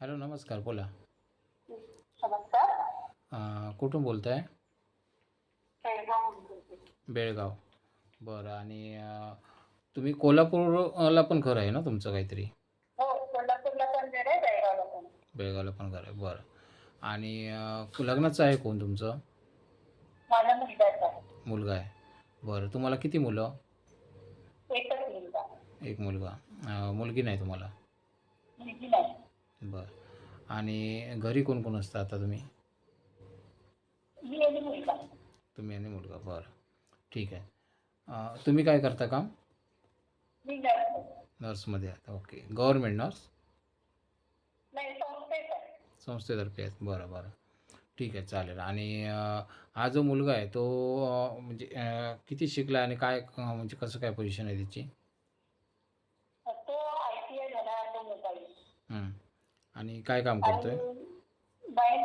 Hello नमस्कार बोला. नमस्कार. कुठून बोलते. बेळगाव. बरं आणि तुम्ही कोल्हापूरला पण घर आहे ना तुमचं काहीतरी? हो आहे बेळगावला पण. घर आहे बरं. आणि लग्नाचं आहे कोण तुमचं? आहे. मुलगा आहे. बरं तुम्हाला किती मुलं? एक मुलगा. मुलगी नाही तुम्हाला? बरं. आणि घरी कोण कोण असतं आता तुम्ही? तुम्ही आणि मुलगा बरं. ठीक आहे. अं, तुम्ही काय करता काम? नर्समध्ये आहात ओके. Government nurse? संस्थेतर्फे आहेत. बरं बरं. ठीक आहे चालेल. आणि अं, हा जो मुलगा आहे तो अं, म्हणजे अं, किती शिकला आणि काय अं, म्हणजे कसं काय पोझिशन आहे त्याची तो आय टी आय झाला ऑटोमोबाईल हं. आणि काय काम करतोय?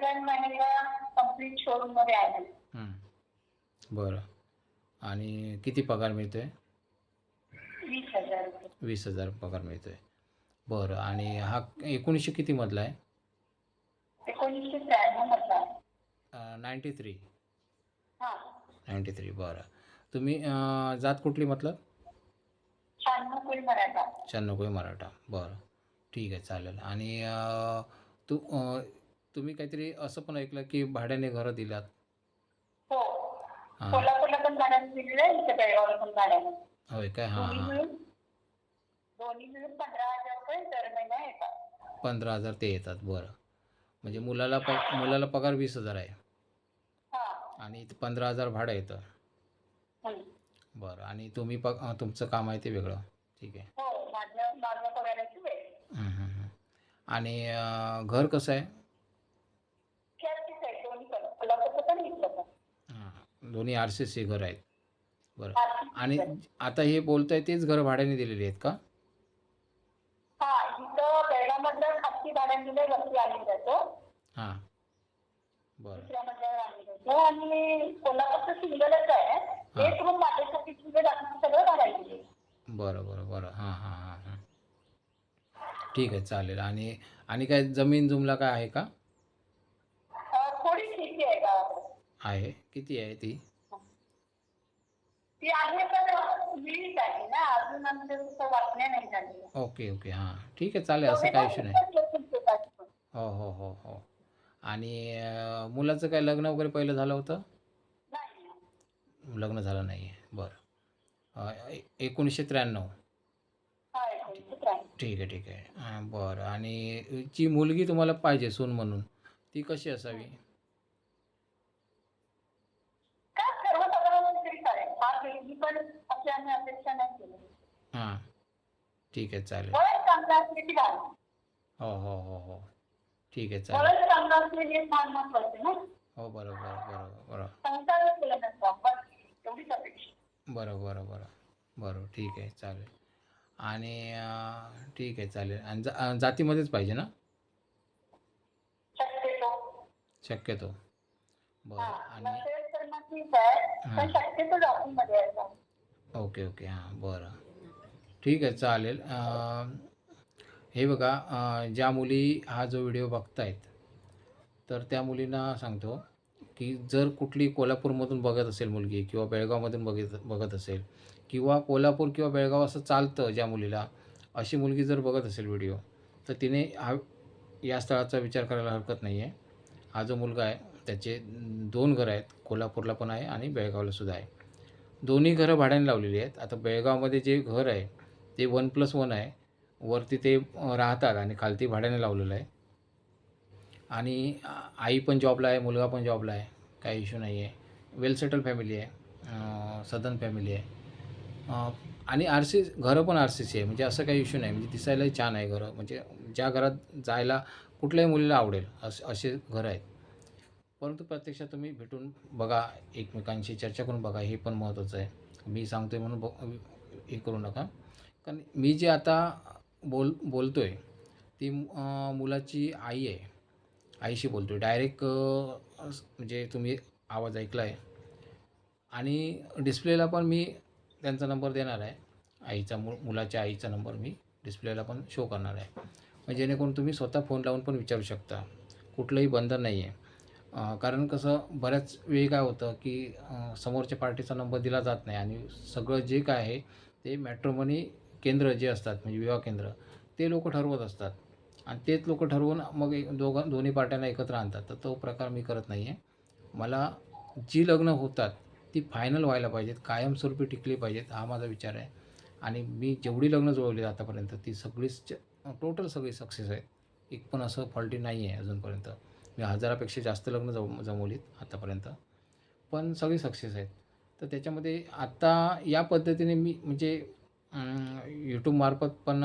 रन महिन्याला कंप्लीट शोरूममध्ये आहे. बरं. आणि किती पगार मिळतोय? वीस हजार रुपये. वीस हजार पगार मिळतोय. बरं. आणि हा एकोणीसशे आहे? त्र्याण्णव मधला आहे. नाईंटी थ्री हा. नाईंटी थ्री बरं. तुम्ही अं, जात कुठली मतलब? शहाण्णव कुल मराठा. शहाण्णव मराठा. बरं. ठीक आहे चालेल. आणि तू तुम्ही काहीतरी असं पण ऐकलं की भाड्याने घरं दिलात हो. हां. कोल्हापूरला पण भाड्याने दिलेलं आहे इथे बेळगावला पण भाड्याने. होय काय? हां दोन्ही हां. मिळून दोन्ही मिळून पंधरा हजार रुपये दर महिना येतात. पंधरा हजार ते येतात बरं. म्हणजे मुलाला प मुलाला पगार वीस हजार आहे. हा. आणि इथं पंधरा हजार भाडं येतं. बरं. आणि तुम्ही प तुमचं काम आहे ते वेगळं. ठीक आहे. हो माझं माझं पगाराची वेळ हं, हं, हं. आणि घर कसं आहे? दोन्ही हां आर सी सी घर आहेत. बरं. आणि. आता हे बोलताय तेच घर भाड्याने दिलेली आहेत का? हा हां. बरं. आणि कोल्हापूरचं सिंगलच आहे. एक रूम माझ्यासाठी बरं बरं बरं. हां हां. ठीक आहे चालेल. आणि आणि काय जमीन जुमला काय आहे का? थोडी शेती आहे गावाकडे आहे. किती आहे ती? ती आहे पण मिळीच आहे ना. अजून आमच्या तसं वाटण्या नाही झालेल्या ओके ओके. हां. ठीक आहे चालेल. असं काही इश्यू नाही. हो हो हो हो. आणि अं, मुलाचं काय लग्न वगैरे पहिलं झालं होतं? नाही. लग्न झालं नाही आहे बरं. अं, ए- एकोणीसशे त्र्याण्णव. ठीक आहे ठीक आहे. हां बरं. आणि जी मुलगी तुम्हाला पाहिजे सून म्हणून ती कशी असावी? का सर्वसाधारण तरी चालेल. फार वेगळी पण अशी आम्ही अपेक्षा नाही केली. हां. ठीक आहे चालेल. वळण चांगलं असले की घाल हो हो हो हो. ठीक आहे चालेल. वळण चांगलं असले हे फार महत्त्वाचे ना? हो बरं बरं बरं बरं संसार केला नसता बस एवढीच अपेक्षा. बरं बरं बरं. बरं ठीक आहे चालेल. आणि अं, ठीक आहे चालेल. आणि जा अं, जातीमध्येच पाहिजे ना? शक्यतो. शक्यतो. बरं आणि नसेल तर मग ठीक आहे. हा. पण शक्यतो जातीमध्ये आहे ओके ओके. हां बरं. ठीक आहे चालेल. अं, हे बघा अं, ज्या मुली हा जो व्हिडिओ बघतायत तर त्या मुलींना सांगतो की जर कुठली कोल्हापूरमधून बघत असेल मुलगी किंवा बेळगावमधून बघत बघत असेल किंवा कोल्हापूर किंवा बेळगाव असं चालतं ज्या मुलीला अशी मुलगी जर बघत असेल व्हिडिओ तर तिने हा या स्थळाचा विचार करायला हरकत नाही आहे हा जो मुलगा आहे त्याचे दोन घरं आहेत कोल्हापूरला पण आहे आणि बेळगावला सुद्धा आहे. दोन्ही घरं भाड्याने लावलेली आहेत. आता बेळगावमध्ये जे घर आहे ते वन प्लस वन आहे. वरती ते राहतात आणि खालती भाड्याने लावलेलं आहे. आणि आई पण जॉबला आहे मुलगा पण जॉबला आहे. काही इश्यू नाही आहे वेल सेटल फॅमिली आहे सदन फॅमिली आहे. आणि आर सी घरं पण आर सी सी आहे. म्हणजे असं काही इश्यू नाही. म्हणजे दिसायलाही छान आहे घरं. म्हणजे ज्या घरात जायला कुठल्याही मुलीला आवडेल असं असे घरं आहेत. परंतु प्रत्यक्षात तुम्ही भेटून बघा. एकमेकांशी चर्चा करून बघा. हे पण महत्त्वाचं आहे. मी सांगतो आहे म्हणून ब हे करू नका. कारण मी जे आता बोल बोलतो आहे ती मुलाची आई आहे. आईशी बोलतो आहे डायरेक्ट म्हणजे तुम्ही आवाज ऐकला आहे आणि डिस्प्लेला पण मी त्यांचा नंबर देणार आहे. आईचा मु मुलाच्या आईचा नंबर मी डिस्प्लेला पण शो करणार आहे. म्हणजे जेणेकरून तुम्ही स्वतः फोन लावून पण विचारू शकता. कुठलंही बंधन नाही आहे कारण कसं बऱ्याच वेळी काय होतं की समोरच्या पार्टीचा नंबर दिला जात नाही आणि सगळं जे काय आहे ते मॅट्रोमनी केंद्र जे असतात म्हणजे विवाह केंद्र ते लोक ठरवत असतात. आणि तेच लोक ठरवून मग एक दोघं दोन्ही पार्ट्यांना एकत्र आणतात. तर तो प्रकार मी करत नाही आहे मला जी लग्न होतात ती फायनल व्हायला पाहिजेत कायमस्वरूपी टिकली पाहिजेत हा माझा विचार आहे. आणि मी जेवढी लग्न जुळवली आतापर्यंत ती सगळीच टोटल सगळी सक्सेस आहेत. एक पण असं फॉल्टी नाही आहे अजूनपर्यंत. मी हजारापेक्षा जास्त लग्न जम जमवलीत आतापर्यंत. पण सगळी सक्सेस आहेत. तर त्याच्यामध्ये आत्ता या पद्धतीने मी म्हणजे यूट्यूबमार्फत पण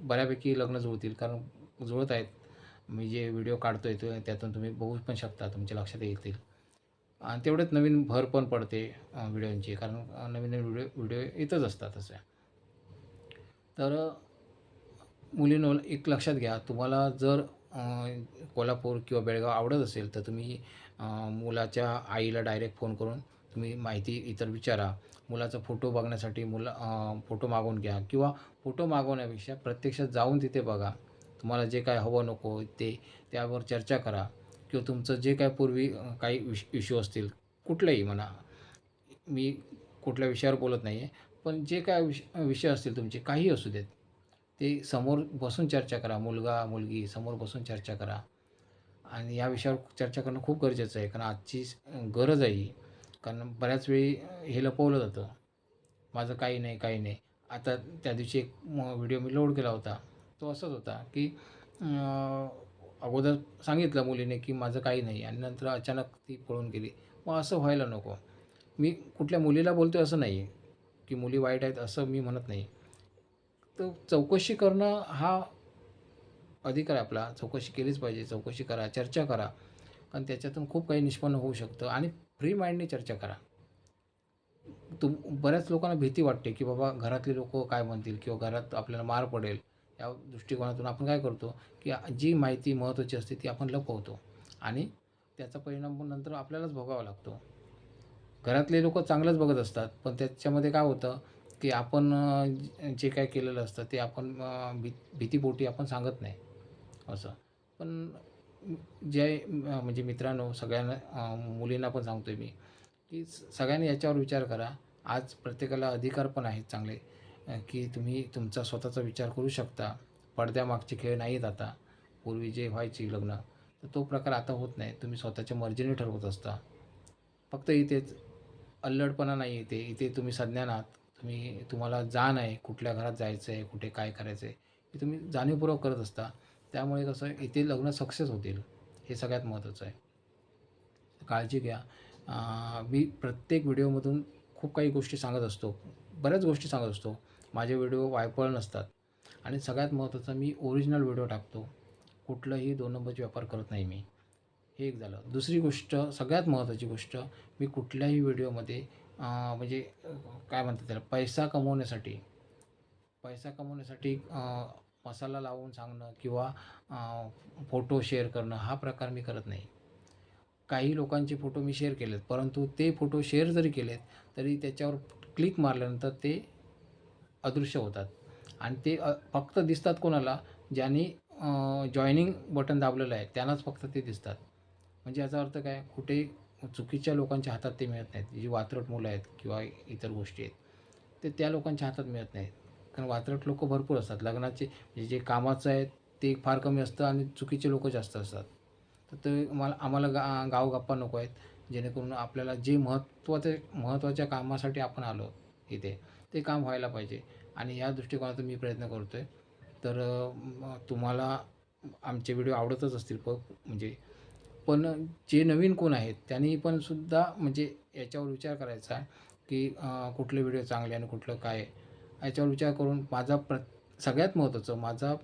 बऱ्यापैकी लग्न जुळतील. कारण जुळत आहेत. मी जे व्हिडिओ काढतो आहे त्यातून तुम्ही बघू पण शकता. तुमच्या लक्षात येतील. आणि तेवढेच नवीन भर पण पडते व्हिडिओंची. कारण नवीन नवीन व्हिडिओ व्हिडिओ येतच असतात असे. तर मुलीनं एक लक्षात घ्या. तुम्हाला जर कोल्हापूर किंवा बेळगाव आवडत असेल तर तुम्ही मुलाच्या आईला डायरेक्ट फोन करून तुम्ही माहिती इतर विचारा. मुलाचा फोटो बघण्यासाठी मुला फोटो मागवून घ्या किंवा फोटो मागवण्यापेक्षा प्रत्यक्षात जाऊन तिथे बघा. तुम्हाला जे काय हवं नको ते त्यावर चर्चा करा. किंवा तुमचं जे काय पूर्वी काही विश इश्यू असतील कुठलेही म्हणा मी कुठल्या विषयावर बोलत नाही आहे पण जे काय विष विषय असतील तुमचे काही असू देत ते समोर बसून चर्चा करा मुलगा मुलगी समोर बसून चर्चा करा. आणि या विषयावर चर्चा करणं खूप गरजेचं आहे कारण आजची गरज आहे कारण बऱ्याच वेळी हे लपवलं जातं. माझं काही नाही काही नाही. आता त्या दिवशी एक व्हिडिओ मी लोड केला होता. तो असाच होता की अगोदर सांगितलं मुलीने की माझं काही नाही आणि नंतर अचानक ती पळून गेली. मग असं व्हायला नको. मी कुठल्या मुलीला बोलतो असं नाही की मुली वाईट आहेत असं मी म्हणत नाही. तर चौकशी करणं हा अधिकार आहे आपला. चौकशी केलीच पाहिजे. चौकशी करा चर्चा करा. कारण त्याच्यातून खूप काही निष्पन्न होऊ शकतं. आणि फ्री माइंडने चर्चा करा. तुम बऱ्याच लोकांना भीती वाटते की बाबा घरातले लोक काय म्हणतील किंवा घरात आपल्याला मार पडेल. या दृष्टिकोनातून आपण काय करतो की जी माहिती महत्त्वाची असते ती आपण लपवतो. आणि त्याचा परिणाम पण नंतर आपल्यालाच भोगावा लागतो. घरातले लोक चांगलंच बघत असतात पण त्याच्यामध्ये काय होतं की आपण जे काय केलेलं असतं ते आपण भी भीतीपोटी आपण सांगत नाही. असं. पण जे म्हणजे मित्रांनो सगळ्यांना मुलींना पण सांगतो आहे मी की सगळ्यांनी याच्यावर विचार करा. आज प्रत्येकाला अधिकार पण आहेत चांगले. की तुम्ही तुमचा स्वतःचा विचार करू शकता. पडद्यामागचे खेळ नाहीत आता पूर्वी जे व्हायची लग्न तर तो प्रकार आता होत नाही. तुम्ही स्वतःच्या मर्जीने ठरवत असता. फक्त इथेच अल्लडपणा नाही इथे. इथे तुम्ही संज्ञान आहात. तुम्ही तुम्हाला जाण आहे कुठल्या घरात जायचं आहे कुठे काय करायचं आहे हे तुम्ही जाणीवपूर्वक करत असता. त्यामुळे कसं इथे लग्न सक्सेस होतील हे सगळ्यात महत्त्वाचं आहे. काळजी घ्या. मी प्रत्येक व्हिडिओमधून खूप काही गोष्टी सांगत असतो. बऱ्याच गोष्टी सांगत असतो. माझे व्हिडिओ वायपळ नसतात. आणि सगळ्यात महत्त्वाचं मी ओरिजिनल व्हिडिओ टाकतो. कुठलंही दोन नंबरचे व्यापार करत नाही मी. हे एक झालं. दुसरी गोष्ट सगळ्यात महत्त्वाची गोष्ट मी कुठल्याही व्हिडिओमध्ये म्हणजे काय म्हणतात त्याला पैसा कमवण्यासाठी पैसा कमवण्यासाठी मसाला लावून सांगणं किंवा फोटो शेअर करणं हा प्रकार मी करत नाही. काही लोकांचे फोटो मी शेअर केलेत परंतु ते फोटो शेअर जरी केलेत तरी त्याच्यावर क्लिक मारल्यानंतर ते अदृश्य होतात. आणि ते फक्त दिसतात कोणाला? ज्यांनी जॉईनिंग बटन दाबलेलं आहे त्यांनाच फक्त ते दिसतात. म्हणजे याचा अर्थ काय? कुठे चुकीच्या लोकांच्या हातात ते मिळत नाहीत. जी वात्रट मुलं आहेत किंवा इतर गोष्टी आहेत ते त्या लोकांच्या हातात मिळत नाहीत. कारण वात्रट लोक भरपूर असतात. लग्नाचे म्हणजे जे कामाचं आहे ते फार कमी असतं आणि चुकीचे लोक जास्त असतात. तर ते मला आम्हाला गा गावगप्पा नको आहेत. जेणेकरून आपल्याला जे महत्त्वाचे महत्त्वाच्या कामासाठी आपण आलो इथे ते काम व्हायला पाहिजे. आणि या दृष्टिकोनातून मी प्रयत्न करतो आहे तर तुम्हाला आमचे व्हिडिओ आवडतच असतील प म्हणजे. पण जे नवीन कोण आहेत त्यांनी पण सुद्धा म्हणजे याच्यावर विचार करायचा आहे की कुठले व्हिडिओ चांगले आणि कुठलं काय याच्यावर विचार करून माझा प्र सगळ्यात महत्त्वाचं माझा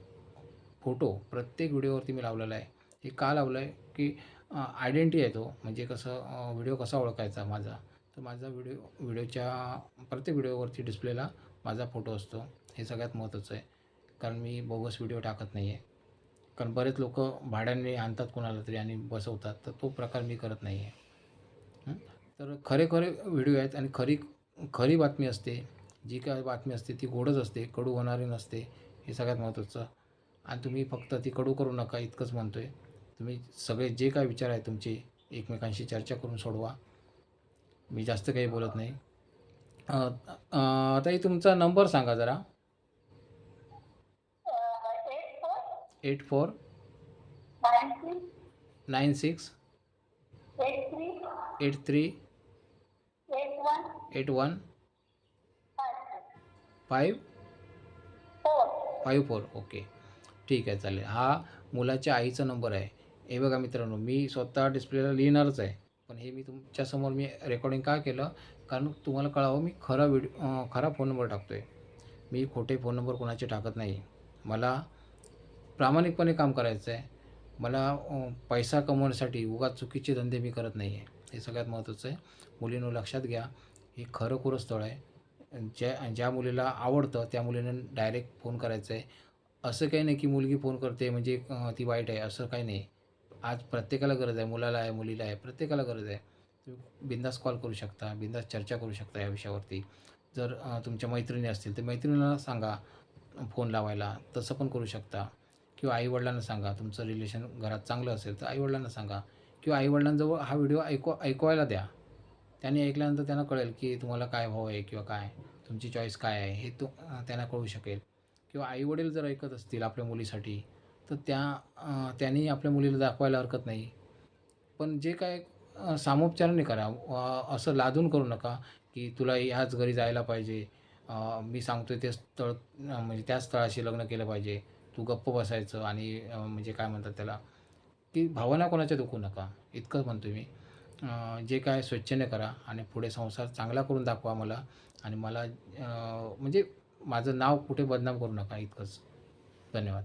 फोटो प्रत्येक व्हिडिओवरती मी लावलेला आहे. हे का लावलं आहे की आयडेंटिटी आहे तो. म्हणजे कसं व्हिडिओ कसा ओळखायचा माझा? तर माझा व्हिडिओ व्हिडिओच्या प्रत्येक व्हिडिओवरती डिस्प्लेला माझा फोटो असतो. हे सगळ्यात महत्त्वाचं आहे. कारण मी बोगस व्हिडिओ टाकत नाही आहे कारण बरेच लोक भाड्याने आणतात कोणाला तरी आणि बसवतात. तर तो प्रकार मी करत नाही आहे तर खरे खरे व्हिडिओ आहेत आणि खरी खरी बातमी असते. जी काय बातमी असते ती गोडच असते. कडू होणारी नसते. हे सगळ्यात महत्त्वाचं आणि तुम्ही फक्त ती कडू करू नका इतकंच म्हणतो आहे तुम्ही सगळे जे काय विचार आहे तुमचे एकमेकांशी चर्चा करून सोडवा. मी जास्त काही बोलत नाही. ताई तुमचा नंबर सांगा जरा. Eight four. Nine six. Eight three. Eight one. Five. Five four. Okay. ठीक आहे चालेल. हा मुलाच्या आईचा नंबर आहे. हे बघा मित्रांनो मी स्वतः डिस्प्लेला लिहिणारच आहे. पण हे मी तुमच्यासमोर मी रेकॉर्डिंग का केलं? कारण तुम्हाला कळावं मी खरा व्हिडिओ खरा फोन नंबर टाकतो आहे मी खोटे फोन नंबर कोणाचे टाकत नाही. मला प्रामाणिकपणे काम करायचं आहे मला पैसा कमवण्यासाठी उगा चुकीचे धंदे मी करत नाही आहे हे सगळ्यात महत्त्वाचं आहे. मुलीनं लक्षात घ्या. हे खरं खुरं स्थळ आहे. ज्या ज्या मुलीला आवडतं त्या मुलीनं डायरेक्ट फोन करायचं आहे असं काही नाही की मुलगी फोन करते म्हणजे ती वाईट आहे. असं काही नाही. आज प्रत्येकाला गरज आहे. मुलाला आहे मुलीला आहे प्रत्येकाला गरज आहे. तुम्ही बिंदास कॉल करू शकता बिंदास चर्चा करू शकता या विषयावरती. जर तुमच्या मैत्रिणी असतील तर मैत्रिणीला सांगा फोन लावायला. तसं पण करू शकता. किंवा आईवडिलांना सांगा. तुमचं रिलेशन घरात चांगलं असेल तर आईवडिलांना सांगा. किंवा आईवडिलांजवळ हा व्हिडिओ ऐकू ऐकवायला द्या. त्यांनी ऐकल्यानंतर त्यांना कळेल की तुम्हाला काय भाव आहे किंवा काय. तुमची चॉईस काय आहे हे तो त्यांना कळू शकेल. किंवा आईवडील जर ऐकत असतील आपल्या मुलीसाठी तर त्या त्याने त्यांनी आपल्या मुलीला दाखवायला हरकत नाही. पण जे काय सामोपचाराने करा. असं लादून करू नका की तुला ह्याच घरी जायला पाहिजे. मी मी आहे ते स्थळ म्हणजे त्याच स्थळाशी लग्न केलं पाहिजे. तू गप्प बसायचं आणि म्हणजे काय म्हणतात त्याला की भावना कोणाच्या दुखू नका. इतकंच म्हणतो मी. जे काय स्वच्छने करा आणि पुढे संसार चांगला करून दाखवा मला आणि मला म्हणजे माझं नाव कुठे बदनाम करू नका. इतकंच. धन्यवाद.